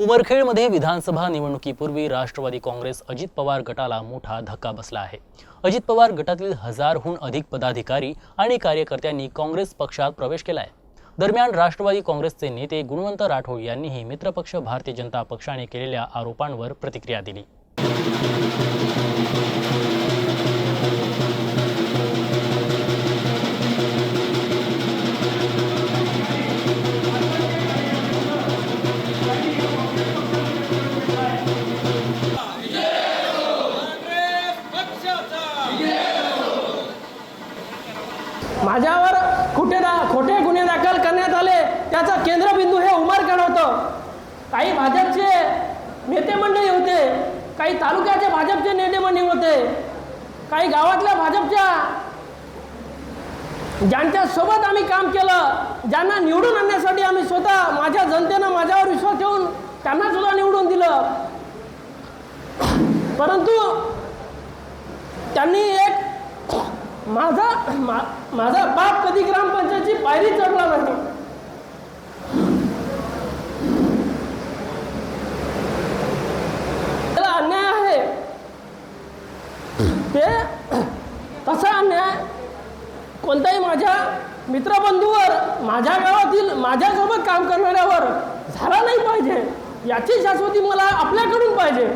उमरखेडमध्ये विधानसभा निवडणुकीपूर्वी राष्ट्रवादी काँग्रेस अजित पवार गटाला मोठा धक्का बसला आहे. अजित पवार गटातील हजारहून अधिक पदाधिकारी आणि कार्यकर्त्यांनी काँग्रेस पक्षात प्रवेश केला आहे दरम्यान राष्ट्रवादी काँग्रेसचे नेते गुणवंत राठोड यांनीही मित्रपक्ष भारतीय जनता पक्षाने केलेल्या आरोपांवर प्रतिक्रिया दिली. माझ्यावर कुठे दा खोटे गुन्हे दाखल करण्यात आले त्याचा केंद्रबिंदू हे उमरखेड होतं. काही भाजपचे नेते मंडळी होते काही तालुक्याचे भाजपचे नेते मंडळी होते काही गावातल्या भाजपच्या ज्यांच्या सोबत आम्ही काम केलं ज्यांना निवडून आणण्यासाठी आम्ही स्वतः माझ्या जनतेनं माझ्यावर विश्वास ठेवून त्यांना सुद्धा निवडून दिलं. परंतु त्यांनी एक माझा मा- माझा बाप कधी ग्रामपंचायतची पायरी चढला नाही. त्याला अन्याय आहे. ते कसा अन्याय कोणत्याही माझ्या मित्रबंधूवर माझ्या गावातील माझ्यासोबत काम करणाऱ्यावर झाला नाही पाहिजे. याची शाश्वती मला आपल्याकडून पाहिजे.